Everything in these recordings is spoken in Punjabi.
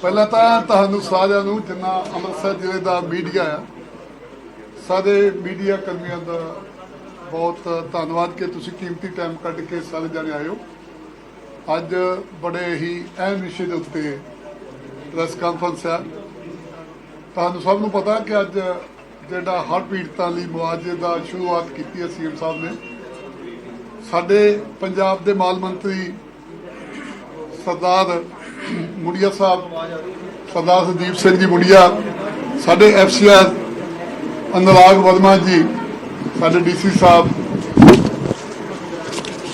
ਪਹਿਲਾਂ ਤਾਂ ਤੁਹਾਨੂੰ ਸਾਰਿਆਂ ਨੂੰ ਜਿੰਨਾ ਅੰਮ੍ਰਿਤਸਰ ਜ਼ਿਲ੍ਹੇ ਦਾ ਮੀਡੀਆ ਆ, ਸਾਰੇ ਮੀਡੀਆ ਕਰਮੀਆਂ ਦਾ ਬਹੁਤ ਧੰਨਵਾਦ ਕਿ ਤੁਸੀਂ ਕੀਮਤੀ ਟਾਈਮ ਕੱਢ ਕੇ ਸਾਰੇ ਜਣੇ ਆਏ ਹੋ। ਅੱਜ ਬੜੇ ਹੀ ਅਹਿਮ ਵਿਸ਼ੇ ਦੇ ਉੱਤੇ ਪ੍ਰੈਸ ਕਾਨਫਰੰਸ ਆ। ਤੁਹਾਨੂੰ ਸਭ ਨੂੰ ਪਤਾ ਕਿ ਅੱਜ ਜਿਹੜਾ ਹੜ੍ਹ ਪੀੜਤਾਂ ਲਈ ਮੁਆਵਜ਼ੇ ਦਾ ਸ਼ੁਰੂਆਤ ਕੀਤੀ ਹੈ ਸੀਐਮ ਸਾਹਿਬ ਨੇ। ਸਾਡੇ ਪੰਜਾਬ ਦੇ ਮਾਲ ਮੰਤਰੀ ਸਰਦਾਰ ਮੁੰਡਿਆ ਸਾਹਿਬ, ਸਰਦਾਰ ਸੰਦੀਪ ਸਿੰਘ ਜੀ ਮੁੰਡੀਆ, ਸਾਡੇ ਐਫਸੀਆਰ ਅਨੁਰਾਗ ਵਰਮਾ ਜੀ, ਸਾਡੇ ਡੀਸੀ ਸਾਹਿਬ,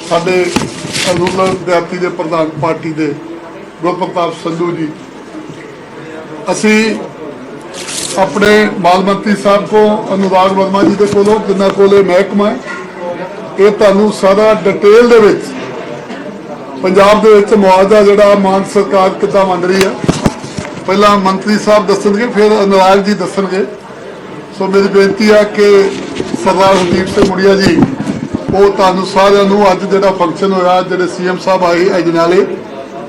ਸਾਡੇ ਰੂਰਲ ਵਿਦਿਆਰਥੀ ਦੇ ਪ੍ਰਧਾਨ ਪਾਰਟੀ ਦੇ ਗੁਰਪ੍ਰਤਾਪ ਸੰਧੂ ਜੀ। ਅਸੀਂ ਆਪਣੇ ਮਾਲ ਮੰਤਰੀ ਸਾਹਿਬ ਕੋ ਅਨੁਰਾਗ ਵਰਮਾ ਜੀ ਦੇ ਕੋਲੋਂ, ਜਿਨ੍ਹਾਂ ਕੋਲੇ ਮਹਿਕਮਾ ਇਹ ਤੁਹਾਨੂੰ ਸਾਰਾ ਡਿਟੇਲ ਦੇ ਵਿੱਚ ਪੰਜਾਬ ਦੇ ਵਿੱਚ ਮੁਆਵਜ਼ਾ ਜਿਹੜਾ ਮਾਨ ਸਰਕਾਰ ਕਿੱਦਾਂ ਮੰਨ ਰਹੀ ਹੈ? ਪਹਿਲਾਂ ਮੰਤਰੀ ਸਾਹਿਬ ਦੱਸਣਗੇ, ਫਿਰ ਅਨੁਰਾਗ ਜੀ ਦੱਸਣਗੇ। ਸੋ ਮੇਰੀ ਬੇਨਤੀ ਆ ਕਿ ਸਰਦਾਰ ਹਰਦੀਪ ਸਿੰਘ ਮੁੰਡਿਆ ਜੀ, ਉਹ ਤੁਹਾਨੂੰ ਸਾਰਿਆਂ ਨੂੰ ਅੱਜ ਜਿਹੜਾ ਫੰਕਸ਼ਨ ਹੋਇਆ, ਜਿਹੜੇ ਸੀਐਮ ਸਾਹਿਬ ਆਏ ਅਜਨਾਲੇ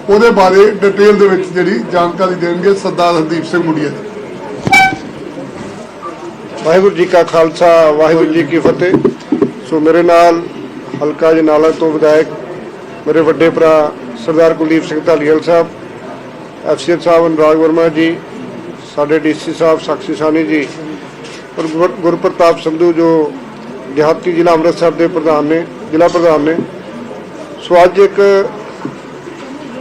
ਉਹਦੇ ਬਾਰੇ ਡਿਟੇਲ ਦੇ ਵਿੱਚ ਜਿਹੜੀ ਜਾਣਕਾਰੀ ਦੇਣਗੇ ਸਰਦਾਰ ਹਰਦੀਪ ਸਿੰਘ ਮੁੰਡਿਆ ਜੀ। ਵਾਹਿਗੁਰੂ ਜੀ ਕਾ ਖਾਲਸਾ, ਵਾਹਿਗੁਰੂ ਜੀ ਕੀ ਫਤਿਹ। ਸੋ ਮੇਰੇ ਨਾਲ ਹਲਕਾ ਜਨਾਲਾ ਤੋਂ ਵਿਧਾਇਕ ਮੇਰੇ ਵੱਡੇ ਭਰਾ ਸਰਦਾਰ ਕੁਲਦੀਪ ਸਿੰਘ ਧਾਲੀਵਾਲ ਸਾਹਿਬ, ਐਫਸੀਐਨ ਸਾਹਿਬ ਅਨੁਰਾਗ ਵਰਮਾ ਜੀ, ਸਾਡੇ ਡੀਸੀ ਸਾਹਿਬ ਸਾਕਸ਼ੀ ਸਾਨੀ ਜੀ, ਔਰ ਗੁਰਪ੍ਰਤਾਪ ਸੰਧੂ ਜੋ ਦਿਹਾਤੀ ਜ਼ਿਲ੍ਹਾ ਅੰਮ੍ਰਿਤਸਰ ਦੇ ਪ੍ਰਧਾਨ ਨੇ, ਜ਼ਿਲ੍ਹਾ ਪ੍ਰਧਾਨ ਨੇ। ਸੋ ਅੱਜ ਇੱਕ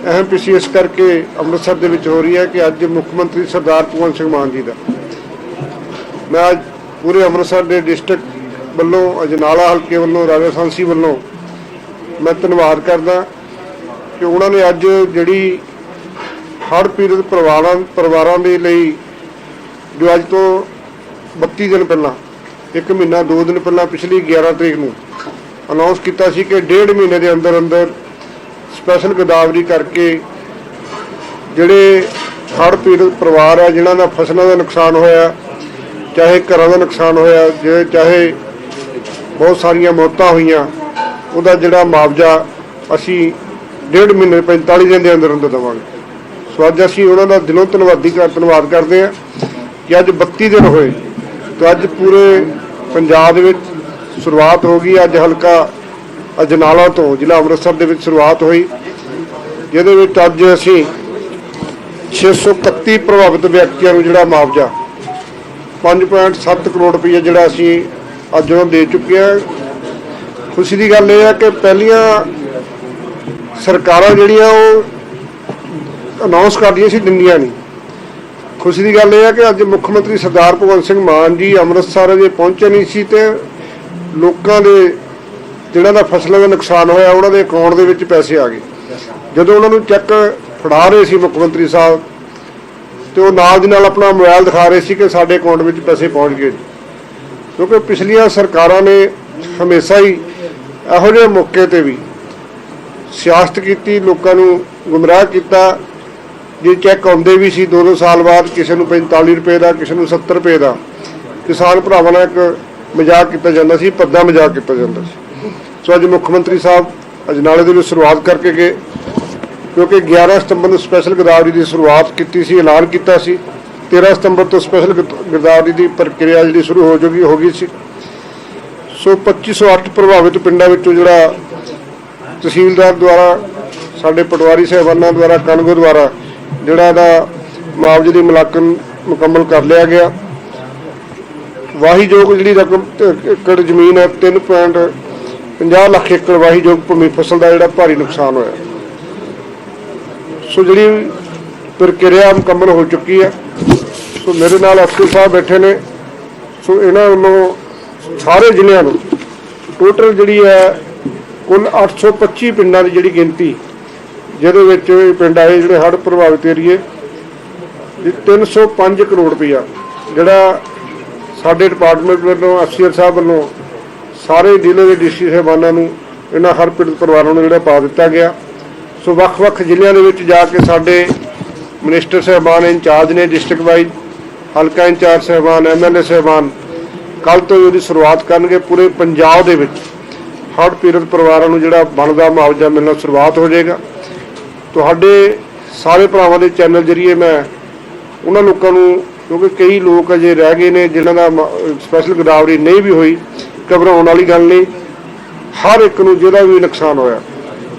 ਅਹਿਮ ਪਿਛੀ ਇਸ ਕਰਕੇ ਅੰਮ੍ਰਿਤਸਰ ਦੇ ਵਿੱਚ ਹੋ ਰਹੀ ਹੈ ਕਿ ਅੱਜ ਮੁੱਖ ਮੰਤਰੀ ਸਰਦਾਰ ਭਗਵੰਤ ਸਿੰਘ ਮਾਨ ਜੀ ਦਾ। ਮੈਂ ਅੱਜ ਪੂਰੇ ਅੰਮ੍ਰਿਤਸਰ ਦੇ ਡਿਸਟ੍ਰਿਕਟ ਵੱਲੋਂ ਅਜਨਾਲਾ ਹਲਕੇ ਵੱਲੋਂ ਰਾਜਾ ਸਾਂਸੀ ਵੱਲੋਂ ਮੈਂ ਧੰਨਵਾਦ ਕਰਦਾ ਕਿ ਉਹਨਾਂ ਨੇ ਅੱਜ ਜਿਹੜੀ ਹੜ੍ਹ ਪੀੜਤ ਪਰਿਵਾਰਾਂ ਪਰਿਵਾਰਾਂ ਦੇ ਲਈ ਜੋ ਅੱਜ ਤੋਂ 32 ਦਿਨ ਪਹਿਲਾਂ, ਇੱਕ ਮਹੀਨਾ 2 ਦਿਨ ਪਹਿਲਾਂ ਪਿਛਲੀ 11 ਤਰੀਕ ਨੂੰ ਅਨਾਉਂਸ ਕੀਤਾ ਸੀ ਕਿ ਡੇਢ ਮਹੀਨੇ ਦੇ ਅੰਦਰ ਅੰਦਰ ਸਪੈਸ਼ਲ ਗਦਾਵਰੀ ਕਰਕੇ ਜਿਹੜੇ ਹੜ੍ਹ ਪੀੜਤ ਪਰਿਵਾਰ ਆ, ਜਿਨ੍ਹਾਂ ਦਾ ਫਸਲਾਂ ਦਾ ਨੁਕਸਾਨ ਹੋਇਆ, ਚਾਹੇ ਘਰਾਂ ਦਾ ਨੁਕਸਾਨ ਹੋਇਆ, ਜੇ ਚਾਹੇ ਬਹੁਤ ਸਾਰੀਆਂ ਮੌਤਾਂ ਹੋਈਆਂ ਉਹਦਾ ਜਿਹੜਾ ਮੁਆਵਜ਼ਾ ਅਸੀਂ ਡੇਢ ਮਹੀਨੇ 45 ਦਿਨ ਦੇ ਅੰਦਰ ਅੰਦਰ ਦੇਵਾਂਗੇ। ਸੋ ਅੱਜ ਅਸੀਂ ਉਹਨਾਂ ਦਾ ਦਿਲੋਂ ਧੰਨਵਾਦੀ ਕਰ, ਧੰਨਵਾਦ ਕਰਦੇ ਹਾਂ ਕਿ ਅੱਜ 32 ਦਿਨ ਹੋਏ। ਤੇ ਅੱਜ ਪੂਰੇ ਪੰਜਾਬ ਦੇ ਵਿੱਚ ਸ਼ੁਰੂਆਤ ਹੋ ਗਈ, ਅੱਜ ਹਲਕਾ ਅਜਨਾਲਾ ਤੋਂ ਜ਼ਿਲ੍ਹਾ ਅੰਮ੍ਰਿਤਸਰ ਦੇ ਵਿੱਚ ਸ਼ੁਰੂਆਤ ਹੋਈ, ਜਿਹਦੇ ਵਿੱਚ ਅੱਜ ਅਸੀਂ 631 ਪ੍ਰਭਾਵਿਤ ਵਿਅਕਤੀਆਂ ਨੂੰ ਜਿਹੜਾ ਮੁਆਵਜ਼ਾ 5.7 ਕਰੋੜ ਰੁਪਏ ਜਿਹੜਾ ਅਸੀਂ ਅੱਜ ਉਹ ਦੇ ਚੁੱਕੇ ਹਾਂ। ਖੁਸ਼ੀ ਦੀ ਗੱਲ ਇਹ ਹੈ ਕਿ ਪਹਿਲੀਆਂ ਸਰਕਾਰਾਂ ਜਿਹੜੀਆਂ ਉਹ ਅਨਾਉਂਸ ਕਰਦੀਆਂ ਸੀ ਦਿੰਦੀਆਂ ਨਹੀਂ। ਖੁਸ਼ੀ ਦੀ ਗੱਲ ਇਹ ਹੈ ਕਿ ਅੱਜ ਮੁੱਖ ਮੰਤਰੀ ਸਰਦਾਰ ਭਗਵੰਤ ਸਿੰਘ ਮਾਨ ਜੀ ਅੰਮ੍ਰਿਤਸਰ ਅਜੇ ਪਹੁੰਚੇ ਨਹੀਂ ਸੀ ਤੇ ਲੋਕਾਂ ਦੇ ਜਿਹੜਾ ਦਾ ਫਸਲਾਂ ਦਾ ਨੁਕਸਾਨ ਹੋਇਆ, ਉਹਨਾਂ ਦੇ ਅਕਾਊਂਟ ਦੇ ਵਿੱਚ ਪੈਸੇ ਆ ਗਏ। ਜਦੋਂ ਉਹਨਾਂ ਨੂੰ ਚੈੱਕ ਫੜਾ ਰਹੇ ਸੀ ਮੁੱਖ ਮੰਤਰੀ ਸਾਹਿਬ, ਤੇ ਉਹ ਨਾਲ ਦੀ ਨਾਲ ਆਪਣਾ ਮੋਬਾਈਲ ਦਿਖਾ ਰਹੇ ਸੀ ਕਿ ਸਾਡੇ ਅਕਾਊਂਟ ਵਿੱਚ ਪੈਸੇ ਪਹੁੰਚ ਗਏ। ਕਿਉਂਕਿ ਪਿਛਲੀਆਂ ਸਰਕਾਰਾਂ ਨੇ ਹਮੇਸ਼ਾ ਹੀ ਇਹੋ ਜਿਹੇ ਮੌਕੇ ਤੇ ਵੀ ਸਿਆਸਤ ਕੀਤੀ, ਲੋਕਾਂ ਨੂੰ ਗੁੰਮਰਾਹ ਕੀਤਾ। ਜੇ ਚੈੱਕ ਆਉਂਦੇ ਵੀ ਸੀ 2-2 ਸਾਲ ਬਾਅਦ ਕਿਸੇ ਨੂੰ 45 ਰੁਪਏ ਦਾ, ਕਿਸੇ ਨੂੰ 70 ਰੁਪਏ ਦਾ ਕਿਸਾਨ ਭਰਾਵਾਂ ਨਾਲ ਇੱਕ ਮਜ਼ਾਕ ਕੀਤਾ ਜਾਂਦਾ ਸੀ ਪੱਦਾ ਮਜ਼ਾਕ ਕੀਤਾ ਜਾਂਦਾ ਸੀ। ਸੋ ਅੱਜ ਮੁੱਖ ਮੰਤਰੀ ਸਾਹਿਬ ਅਜਨਾਲੇ ਦੇ ਵਿੱਚ ਸ਼ੁਰੂਆਤ ਕਰਕੇ ਗਏ, ਕਿਉਂਕਿ 11 ਸਤੰਬਰ ਨੂੰ ਸਪੈਸ਼ਲ ਗਦਾਵਰੀ ਦੀ ਸ਼ੁਰੂਆਤ ਕੀਤੀ ਸੀ, ਐਲਾਨ ਕੀਤਾ ਸੀ। 13 ਸਤੰਬਰ ਤੋਂ ਸਪੈਸ਼ਲ ਗਦਾਵਰੀ ਦੀ ਪ੍ਰਕਿਰਿਆ ਜਿਹੜੀ ਸ਼ੁਰੂ ਹੋ ਜੂਗੀ, ਹੋ ਗਈ ਸੀ। ਸੋ 2508 ਪ੍ਰਭਾਵਿਤ ਪਿੰਡਾਂ ਵਿੱਚੋਂ ਜਿਹੜਾ ਤਹਿਸੀਲਦਾਰ ਦੁਆਰਾ, ਸਾਡੇ ਪਟਵਾਰੀ ਸਾਹਿਬਾਨਾਂ ਦੁਆਰਾ ਕਨਗੋ ਦੁਆਰਾ ਜਿਹੜਾ ਇਹਦਾ ਮੁਆਵਜ਼ੇ ਦੀ ਮੁਲਾਂਕਣ ਮੁਕੰਮਲ ਕਰ ਲਿਆ ਗਿਆ। ਵਾਹੀਯੋਗ ਜਿਹੜੀ ਰਕਮ ਏਕੜ ਜ਼ਮੀਨ ਹੈ 3.50 ਲੱਖ ਏਕੜ ਵਾਹੀਯੋਗ ਭੂਮੀ ਫਸਲ ਦਾ ਜਿਹੜਾ ਭਾਰੀ ਨੁਕਸਾਨ ਹੋਇਆ। ਸੋ ਜਿਹੜੀ ਪ੍ਰਕਿਰਿਆ ਮੁਕੰਮਲ ਹੋ ਚੁੱਕੀ ਹੈ। ਸੋ ਮੇਰੇ ਨਾਲ ਅਫਸਰ ਸਾਹਿਬ ਬੈਠੇ ਨੇ। ਸੋ ਇਹਨਾਂ ਵੱਲੋਂ ਸਾਰੇ ਜ਼ਿਲ੍ਹਿਆਂ ਨੂੰ। ਟੋਟਲ ਜਿਹੜੀ ਹੈ, ਕੁੱਲ 825 ਪਿੰਡਾਂ ਦੀ ਜਿਹੜੀ ਗਿਣਤੀ, ਜਿਹਦੇ ਵਿੱਚ ਇਹ ਪਿੰਡ ਆਏ ਜਿਹੜੇ ਹੜ੍ਹ ਪ੍ਰਭਾਵਿਤ ਏਰੀਏ, ਇਹ 305 ਕਰੋੜ ਰੁਪਇਆ ਜਿਹੜਾ ਸਾਡੇ ਡਿਪਾਰਟਮੈਂਟ ਵੱਲੋਂ ਅਫਸਰ ਸਾਹਿਬ ਵੱਲੋਂ, ਸਾਰੇ ਜ਼ਿਲ੍ਹੇ ਦੇ ਡੀਸੀ ਸਾਹਿਬਾਨਾਂ ਨੂੰ ਇਹਨਾਂ ਹਰ ਪੀੜਤ ਪਰਿਵਾਰਾਂ ਨੂੰ ਜਿਹੜਾ ਪਾ ਦਿੱਤਾ ਗਿਆ। ਸੋ ਵੱਖ-ਵੱਖ ਜ਼ਿਲ੍ਹਿਆਂ ਦੇ ਵਿੱਚ ਜਾ ਕੇ ਸਾਡੇ ਮਿਨਿਸਟਰ ਸਾਹਿਬਾਨ ਇੰਚਾਰਜ ਨੇ ਡਿਸਟ੍ਰਿਕਟ ਵਾਈਜ਼ ਹਲਕਾ ਇੰਚਾਰਜ ਸਾਹਿਬਾਨ ਐਮਐਲਏ ਸਾਹਿਬਾਨ ਕੱਲ ਤੋਂ ਹੀ ਉਹਦੀ ਸ਼ੁਰੂਆਤ ਕਰਨਗੇ ਪੂਰੇ ਪੰਜਾਬ ਦੇ ਵਿੱਚ। ਹੜ੍ਹ ਪੀੜਤ ਪਰਿਵਾਰਾਂ ਨੂੰ ਜਿਹੜਾ ਬਣਦਾ ਮੁਆਵਜ਼ਾ ਮਿਲਣਾ ਸ਼ੁਰੂਆਤ ਹੋ ਜਾਏਗਾ। ਤੁਹਾਡੇ ਸਾਰੇ ਭਰਾਵਾਂ ਦੇ ਚੈਨਲ ਜਰੀਏ ਮੈਂ ਉਹਨਾਂ ਲੋਕਾਂ ਨੂੰ, ਕਿਉਂਕਿ ਕਈ ਲੋਕ ਅਜੇ ਰਹਿ ਗਏ ਨੇ ਜਿਨ੍ਹਾਂ ਦਾ ਸਪੈਸ਼ਲ ਗਦਾਵਰੀ ਨਹੀਂ ਵੀ ਹੋਈ, ਘਬਰਾਉਣ ਵਾਲੀ ਗੱਲ ਨਹੀਂ। ਹਰ ਇੱਕ ਨੂੰ ਜਿਹੜਾ ਵੀ ਨੁਕਸਾਨ ਹੋਇਆ,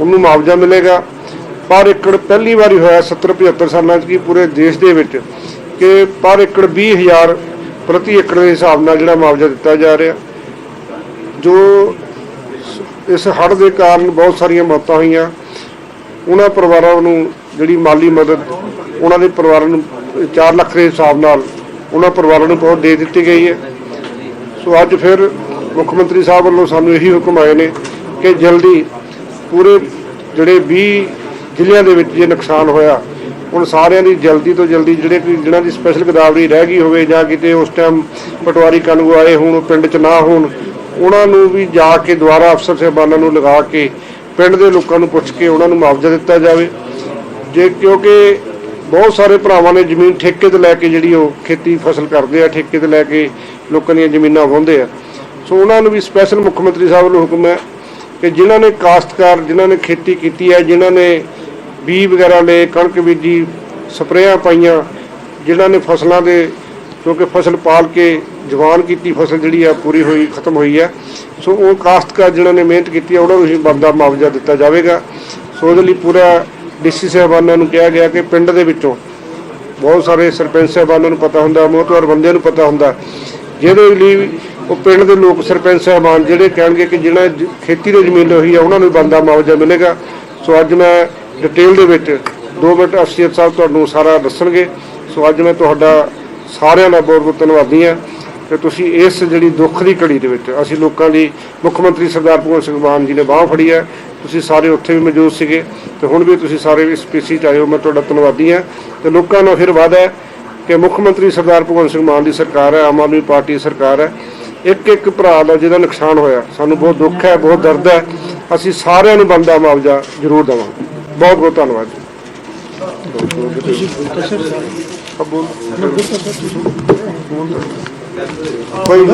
ਉਹਨੂੰ ਮੁਆਵਜ਼ਾ ਮਿਲੇਗਾ। ਪਰ ਏਕੜ ਪਹਿਲੀ ਵਾਰੀ ਹੋਇਆ 70 75 ਸਾਲਾਂ 'ਚ ਕੀ ਪੂਰੇ ਦੇਸ਼ ਦੇ ਵਿੱਚ ਕਿ ਪਰ ਏਕੜ 20000 ਪ੍ਰਤੀ ਏਕੜ ਦੇ ਹਿਸਾਬ ਨਾਲ ਜਿਹੜਾ ਮੁਆਵਜ਼ਾ ਦਿੱਤਾ ਜਾ ਰਿਹਾ। ਜੋ ਇਸ ਹੜ੍ਹ ਦੇ ਕਾਰਨ ਬਹੁਤ ਸਾਰੀਆਂ ਮੌਤਾਂ ਹੋਈਆਂ। ਉਹਨਾਂ ਪਰਿਵਾਰਾਂ ਨੂੰ ਜਿਹੜੀ ਮਾਲੀ ਮਦਦ, ਉਹਨਾਂ ਦੇ ਪਰਿਵਾਰਾਂ ਨੂੰ 4 ਲੱਖ ਦੇ ਹਿਸਾਬ ਨਾਲ ਉਹਨਾਂ ਪਰਿਵਾਰਾਂ ਨੂੰ ਬਹੁਤ ਦੇ ਦਿੱਤੀ ਗਈ ਹੈ। ਸੋ ਅੱਜ ਫਿਰ ਮੁੱਖ ਮੰਤਰੀ ਸਾਹਿਬ ਵੱਲੋਂ ਸਾਨੂੰ ਇਹੀ ਹੁਕਮ ਆਏ ਨੇ ਕਿ ਜਲਦੀ ਪੂਰੇ ਜਿਹੜੇ 20 ਜ਼ਿਲ੍ਹਿਆਂ ਦੇ ਵਿੱਚ ਜੇ ਨੁਕਸਾਨ ਹੋਇਆ ਹੁਣ ਸਾਰਿਆਂ ਦੀ ਜਲਦੀ ਤੋਂ ਜਲਦੀ ਜਿਹੜੇ ਕਿ ਜਿਨ੍ਹਾਂ ਦੀ ਸਪੈਸ਼ਲ ਗਦਾਵਰੀ ਰਹਿ ਗਈ ਹੋਵੇ ਜਾਂ ਕਿਤੇ ਉਸ ਟਾਈਮ ਪਟਵਾਰੀ ਕਾਨੂੰਗੋ ਆਏ ਹੋਣ ਪਿੰਡ 'ਚ ਨਾ ਹੋਣ, ਉਹਨਾਂ ਨੂੰ ਵੀ ਜਾ ਕੇ ਦੁਆਰਾ ਅਫਸਰ ਸਾਹਿਬਾਨਾਂ ਨੂੰ ਲਗਾ ਕੇ ਪਿੰਡ ਦੇ ਲੋਕਾਂ ਨੂੰ ਪੁੱਛ ਕੇ ਉਹਨਾਂ ਨੂੰ ਮੁਆਵਜ਼ਾ ਦਿੱਤਾ ਜਾਵੇ। ਜੇ ਕਿਉਂਕਿ ਬਹੁਤ ਸਾਰੇ ਭਰਾਵਾਂ ਨੇ ਜ਼ਮੀਨ ਠੇਕੇ ਤੇ ਲੈ ਕੇ ਜਿਹੜੀ ਉਹ ਖੇਤੀ ਫਸਲ ਕਰਦੇ ਆ, ਠੇਕੇ ਤੇ ਲੈ ਕੇ ਲੋਕਾਂ ਦੀਆਂ ਜ਼ਮੀਨਾਂ ਵਾਹੁੰਦੇ ਆ। ਸੋ ਉਹਨਾਂ ਨੂੰ ਵੀ ਸਪੈਸ਼ਲ ਮੁੱਖ ਮੰਤਰੀ ਸਾਹਿਬ ਨੂੰ ਹੁਕਮ ਹੈ ਕਿ ਜਿਨ੍ਹਾਂ ਨੇ ਕਾਸ਼ਤਕਾਰ, ਜਿਨ੍ਹਾਂ ਨੇ ਖੇਤੀ ਕੀਤੀ ਹੈ, ਜਿਨ੍ਹਾਂ ਨੇ ਬੀਜ ਵਗੈਰਾ ਲਏ, ਕਣਕ ਬੀਜੀ, ਸਪਰੇਆਂ ਪਾਈਆਂ, ਜਿਨ੍ਹਾਂ ਨੇ ਫਸਲਾਂ ਦੇ, ਕਿਉਂਕਿ ਫਸਲ ਪਾਲ ਕੇ ਜਵਾਨ ਕੀਤੀ, ਫਸਲ ਜਿਹੜੀ ਆ ਪੂਰੀ ਹੋਈ, ਖਤਮ ਹੋਈ ਹੈ ਸੋ ਉਹ ਕਾਸ਼ਤਕਾਰ ਜਿਨ੍ਹਾਂ ਨੇ ਮਿਹਨਤ ਕੀਤੀ ਹੈ ਉਹਨਾਂ ਨੂੰ ਹੀ ਬਣਦਾ ਮੁਆਵਜ਼ਾ ਦਿੱਤਾ ਜਾਵੇਗਾ। ਸੋ ਉਹਦੇ ਲਈ ਪੂਰਾ ਡੀਸੀ ਸਾਹਿਬਾਨਾਂ ਨੂੰ ਕਿਹਾ ਗਿਆ ਕਿ ਪਿੰਡ ਦੇ ਵਿੱਚੋਂ ਬਹੁਤ ਸਾਰੇ ਸਰਪੰਚ ਸਾਹਿਬਾਨਾਂ ਨੂੰ ਪਤਾ ਹੁੰਦਾ, ਮੋਹਤਵਰ ਬੰਦਿਆਂ ਨੂੰ ਪਤਾ ਹੁੰਦਾ। ਜਿਹਦੇ ਲਈ ਉਹ ਪਿੰਡ ਦੇ ਲੋਕ ਸਰਪੰਚ ਸਾਹਿਬਾਨ ਜਿਹੜੇ ਕਹਿਣਗੇ ਕਿ ਜਿਹਨਾਂ ਜ- ਖੇਤੀ ਦੀ ਜ਼ਮੀਨ ਹੋਈ ਆ, ਉਹਨਾਂ ਨੂੰ ਬੰਦਾ ਮੁਆਵਜ਼ਾ ਮਿਲੇਗਾ। ਸੋ ਅੱਜ ਮੈਂ ਡਿਟੇਲ ਦੇ ਵਿੱਚ 2 ਮਿੰਟ ਅਫਸੀਅਤ ਸਾਹਿਬ ਤੁਹਾਨੂੰ ਸਾਰਾ ਦੱਸਣਗੇ। ਸੋ ਅੱਜ ਮੈਂ ਤੁਹਾਡਾ ਸਾਰਿਆਂ ਦਾ ਬਹੁਤ ਬਹੁਤ ਧੰਨਵਾਦੀ ਹਾਂ ਕਿ ਤੁਸੀਂ ਇਸ ਜਿਹੜੀ ਦੁੱਖ ਦੀ ਘੜੀ ਦੇ ਵਿੱਚ ਅਸੀਂ ਲੋਕਾਂ ਦੀ ਮੁੱਖ ਮੰਤਰੀ ਸਰਦਾਰ ਭਗਵੰਤ ਸਿੰਘ ਮਾਨ ਜੀ ਨੇ ਬਾਹ ਫੜੀ ਹੈ। ਤੁਸੀਂ ਸਾਰੇ ਉੱਥੇ ਵੀ ਮੌਜੂਦ ਸੀਗੇ ਤੇ ਹੁਣ ਵੀ ਤੁਸੀਂ ਸਾਰੇ ਇਸ ਪੀਸੀ ਚ ਆਏ ਹੋ, ਮੈਂ ਤੁਹਾਡਾ ਧੰਨਵਾਦੀ ਹਾਂ ਤੇ ਲੋਕਾਂ ਨੂੰ ਫਿਰ ਵਾਅਦਾ ਹੈ ਕਿ ਮੁੱਖ ਮੰਤਰੀ ਸਰਦਾਰ ਭਗਵੰਤ ਸਿੰਘ ਮਾਨ ਦੀ ਸਰਕਾਰ ਹੈ, ਆਮ ਆਦਮੀ ਪਾਰਟੀ ਦੀ ਸਰਕਾਰ ਹੈ। ਇੱਕ ਇੱਕ ਭਰਾ ਦਾ ਜਿਹਦਾ ਨੁਕਸਾਨ ਹੋਇਆ, ਸਾਨੂੰ ਬਹੁਤ ਦੁੱਖ ਹੈ, ਬਹੁਤ ਦਰਦ ਹੈ। ਅਸੀਂ ਸਾਰਿਆਂ ਨੂੰ ਬੰਦਾ ਮੁਆਵਜ਼ਾ ਜ਼ਰੂਰ ਦੇਵਾਂਗੇ। ਬਹੁਤ ਬਹੁਤ ਧੰਨਵਾਦ ਜੀ। ਕੋਈ